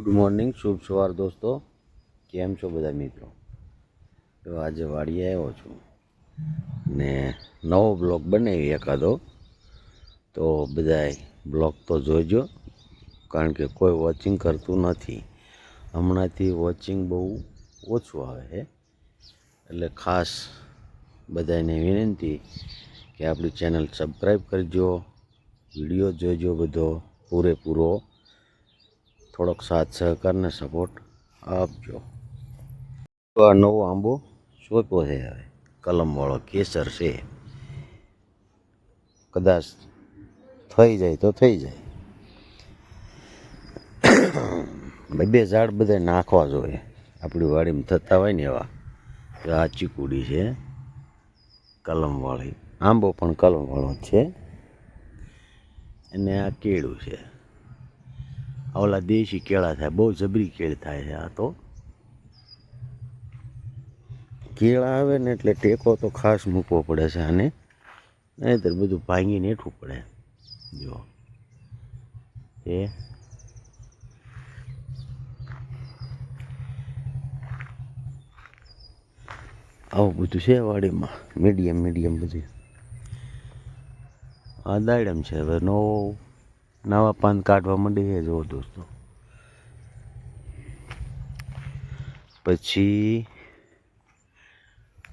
Good morning, શુભ સવાર દોસ્તો. કેમ છો બધા મિત્રો? તો આજે વાડીએ આવ્યો છું. ને નવો બ્લોગ બનાવી એકાદો. તો બધાય બ્લોગ તો જોઈજો, કારણ કે કોઈ વોચિંગ કરતું નથી. હમણાંથી વોચિંગ બહુ ઓછું આવે છે. એટલે ખાસ બધાને વિનંતી કે આપણી ચેનલ સબસ્ક્રાઈબ કરજો, વીડિયો જોજો બધો પૂરેપૂરો. થોડોક સાથ સહકારને સપોર્ટ આપજો. આ નવો આંબો સોંપ્યો છે હવે. કલમવાળો કેસર છે. કદાચ થઈ જાય તો થઈ જાય. બે બે ઝાડ બધા નાખવા જોઈએ. આપણી વાડીમાં થતા હોય ને એવા. તો આ ચીકુડી છે. કલમવાળી. આંબો પણ કલમવાળો છે. અને આ કેળું છે. ઓલા દેશી કેળા થાય, બહુ જબરી કેળ થાય છે આ તો. કેળા આવે ને એટલે ટેકો તો ખાસ મૂકવો પડે છે આને. નહીંતર બધું ભાંગીને હેઠું પડે. જો એ. આવું બધું છે વાડીમાં, મીડિયમ મીડિયમ બધું. આ દાડમ છે હવે, નવો નવા પાન કાઢવા માંડી છે. જુઓ દોસ્તો. પછી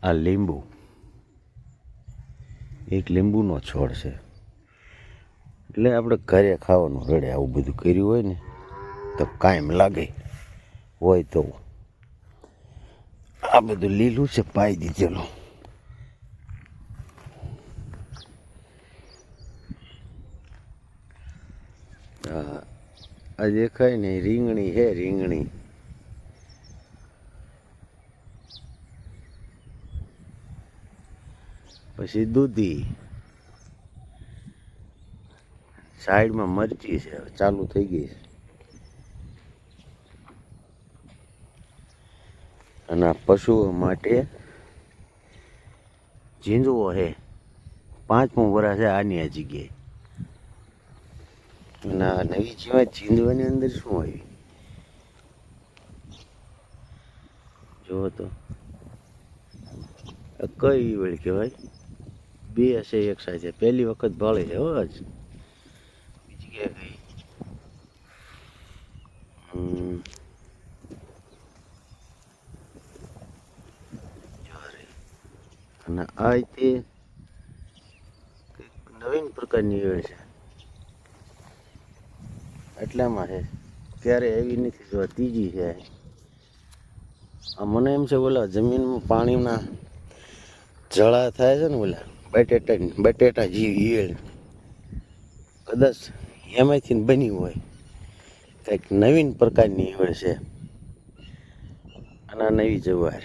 આ લીંબુ. એક લીંબુનો છોડ છે. એટલે આપણે ઘરે ખાવાનું રડે આવું બધું કર્યું હોય ને, તો કાયમ લાગે હોય તો. આ બધું લીલું છે, પાઈ દીધેલું હા આ દેખાય ને રીંગણી હે રીંગણી. પછી દૂધી. સાઈડમાં મરચી છે ચાલુ થઈ ગઈ છે. અને પશુઓ માટે ઝીંઝવો છે. પાંચમું વરસ છે આની આ જગ્યાએ. અને આ નવી જીવાત જીંદવાની અંદર શું આવી? જુઓ તો. કઈ વેળ કહેવાય? બે હશે, એક સાથે. પહેલી વખત ભાળે છે, હો જ બીજી ક્યાં ગઈ? અને આ તે નવીન પ્રકારની વેળ છે. એટલામાં છે. ક્યારે એવી નથી જો ત્રીજી છે. આ મને એમ છે બોલા જમીનમાં પાણીના જળા થાય છે ને બોલા બટેટા બટેટા જેવી ઈયળ કદાચ એમાંથી બની હોય. કંઈક નવીન પ્રકારની ઈયળ છે. અને નવી જવાર.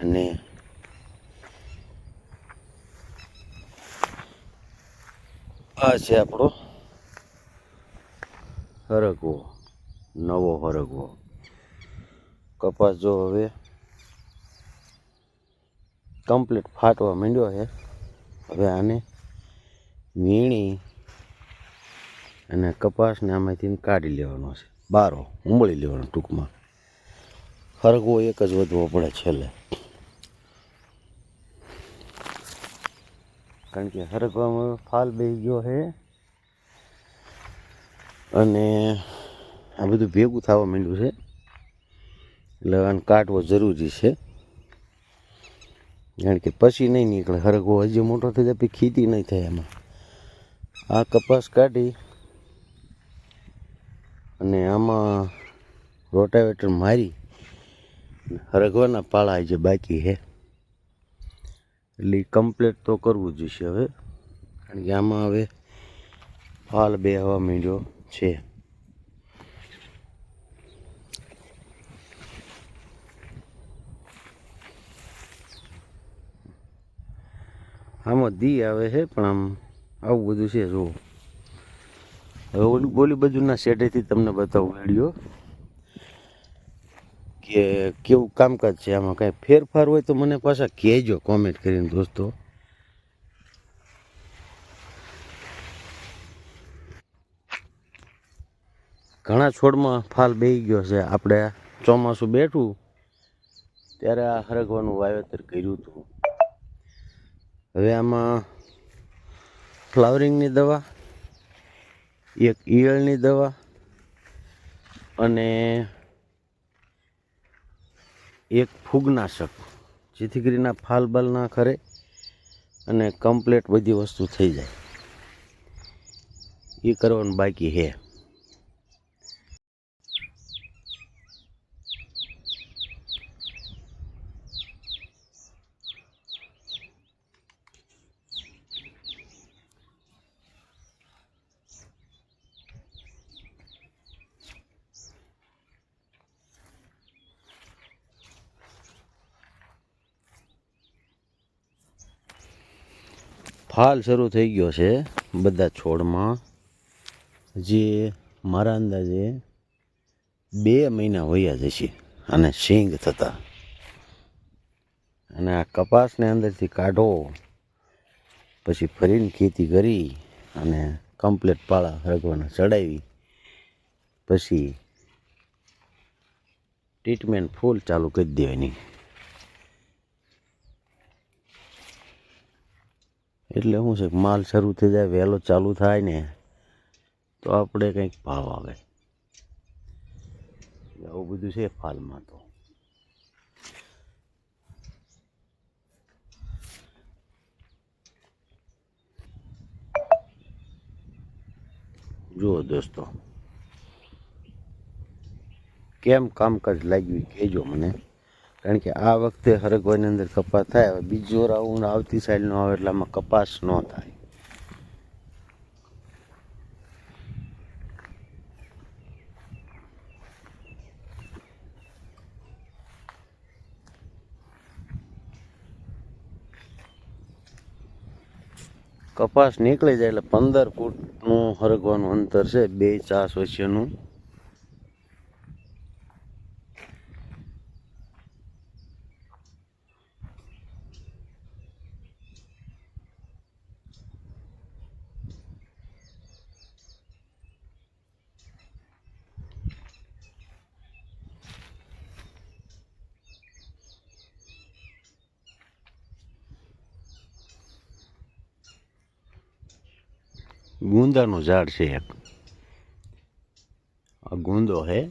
અને આ છે આપણો હરગવો, નવો હરગવો. કપાસ જો હવે કમ્પ્લીટ ફાટવા માંડ્યો છે. હવે આને વીણી અને કપાસને આમાંથી કાઢી લેવાનો છે. બારો, ઉંબળી લેવાનો ટૂંકમાં. હરગવો એક જ વધવો પડે છેલ્લે. કારણ કે હરગવામાં ફાલ બેસી ગયો છે અને આ બધું ભેગું થવા માંડ્યું છે. એટલે આને કાઢવો જરૂરી છે. કારણ કે પછી નહીં નીકળે. હરગવો હજી મોટો થઈ જાય, પછી ખેતી નહીં થાય એમાં. આ કપાસ કાઢી અને આમાં રોટાવેટર મારી હરગવાના પાળા જે બાકી છે. એટલે કમ્પ્લીટ તો કરવું જોઈશે હવે. કારણ કે આમાં હવે ફાલ બે હવા મીંડ્યો છે. આમાં દી આવે છે, પણ આમ આવું બધું છે, જુઓ. હવે ઓલું બોલી બાજુના શેઢેથી તમને બતાવું વીડિયો કે કેવું કામકાજ છે આમાં કાંઈ ફેરફાર હોય તો મને પાછા કહેજો કોમેન્ટ કરીને દોસ્તો. ઘણા છોડમાં ફાલ બેહી ગયો છે. આપણે ચોમાસું બેઠું, ત્યારે આ હરગવાનું વાવેતર કર્યું હતું. હવે આમાં ફ્લાવરિંગની દવા, એક ઈયળની દવા અને એક ફૂગનાશક, જેથી કરીને ફાલ બાલ ના ખરે અને કમ્પ્લેટ બધી વસ્તુ થઈ જાય. એ કરવાનું બાકી છે ફાલ શરૂ થઈ ગયો છે બધા છોડમાં. જે મારા અંદાજે બે મહિના વયા જશે અને સિંગ થતા. અને આ કપાસને અંદરથી કાઢો, પછી ફરીને ખેતી કરી અને કમ્પ્લેટ પાળા હરગવાના ચડાવી, પછી ટ્રીટમેન્ટ ફૂલ ચાલુ કરી દેવાની. એટલે શું છે, માલ શરૂ થઈ જાય, વહેલો ચાલુ થાય ને, તો આપણે કંઈક ભાવ આવે. આવું બધું છે ફાલમાં તો. જુઓ દોસ્તો, કેમ કામકાજ લાગ્યું કહેજો મને. કારણ કે આ વખતે હરગવાની અંદર કપાસ થાય, હવે બીજો રાઉન્ડ આવતી સાઈડનો આવે એટલે આમાં કપાસ ન થાય. કપાસ નીકળી જાય એટલે પંદર ફૂટનું હરગવાનું અંતર છે, બે ચાસ વચ્ચેનું. ગુંદાનું ઝાડ છે એક. આ ગુંદો હે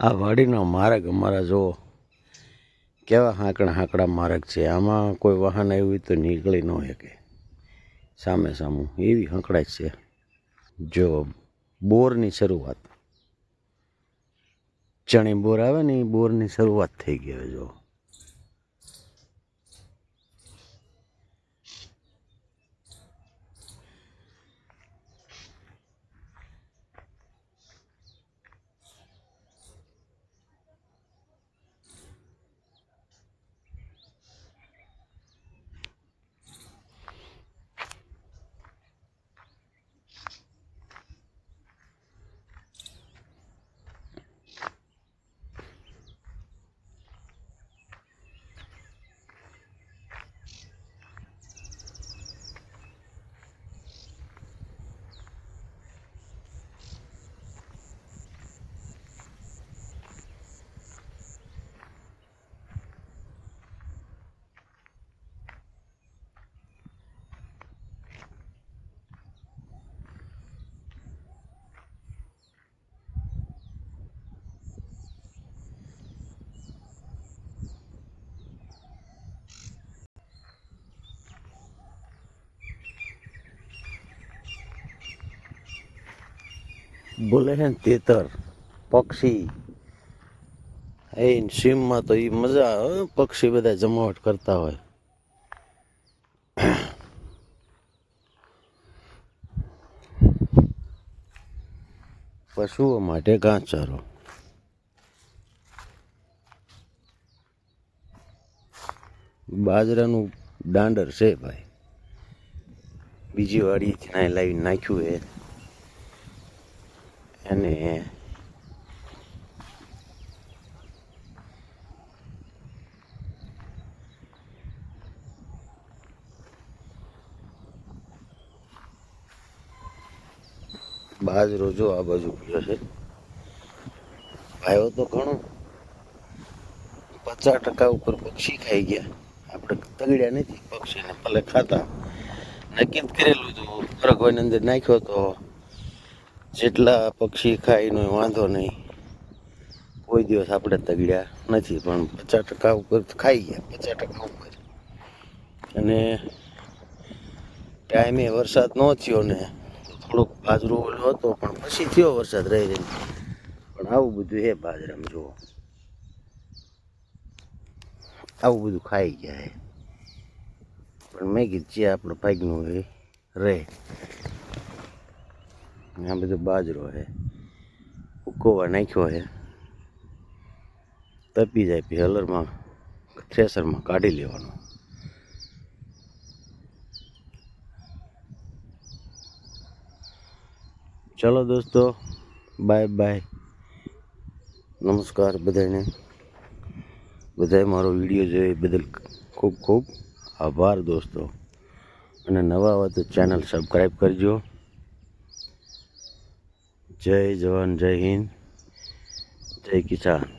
આ વાડીનો માર્ગ અમારા જુઓ કેવા હાંકડા હાંકડા માર્ગ છે. આમાં કોઈ વાહન આવ્યું તો નીકળી ન શકે. સામે સામું એવી હંકડાઈ છે. જો બોરની શરૂઆત. ચણી બોર આવે ને એ બોરની શરૂઆત થઈ ગઈ હવે જો. બોલે તેતર, પક્ષી. એ સીમમાં તો એ મજા પક્ષી બધા જમાવટ કરતા હોય. પશુઓ માટે ઘાસચારો બાજરાનું દાંડર છે ભાઈ. બીજી વાડીથી ના લાવી નાખ્યું એ અને બાજરો જો આ બાજુ પીયો છે. આવ્યો તો ઘણો. પચાસ ટકા ઉપર પક્ષી ખાઈ ગયા. આપણે તગડ્યા નથી પક્ષીને. ભલે ખાતા. નક્કી કરેલું હતું. ફરકવાની અંદર નાખ્યો તો જેટલા પક્ષી ખાય એનો વાંધો નહીં. કોઈ દિવસ આપણે તગડ્યા નથી, પણ પચાસ ટકા ઉપર ખાઈ ગયા, પચાસ ટકા ઉપર. અને ટાઈમે વરસાદ ન થયો ને થોડોક બાજરો ઓલો હતો, પણ પછી થયો વરસાદ રહી રહી. પણ આવું બધું હે બાજરામાં, જુઓ. આવું બધું ખાઈ ગયા હે. પણ મેં કીધું જે આપણે ભાગનું એ રહે. આ બધો બાજરો છે ઉકોવા નાખ્યો છે તપી જાય પછી હલરમાં થ્રેસરમાં કાઢી લેવાનો ચલો દોસ્તો બાય બાય નમસ્કાર બધાને બધાએ મારો વીડિયો જોયો બદલ ખૂબ ખૂબ આભાર દોસ્તો અને નવા હોય તો ચેનલ સબસ્ક્રાઈબ કરજો. જય જવાન જય હિન્દ જય કિસાન.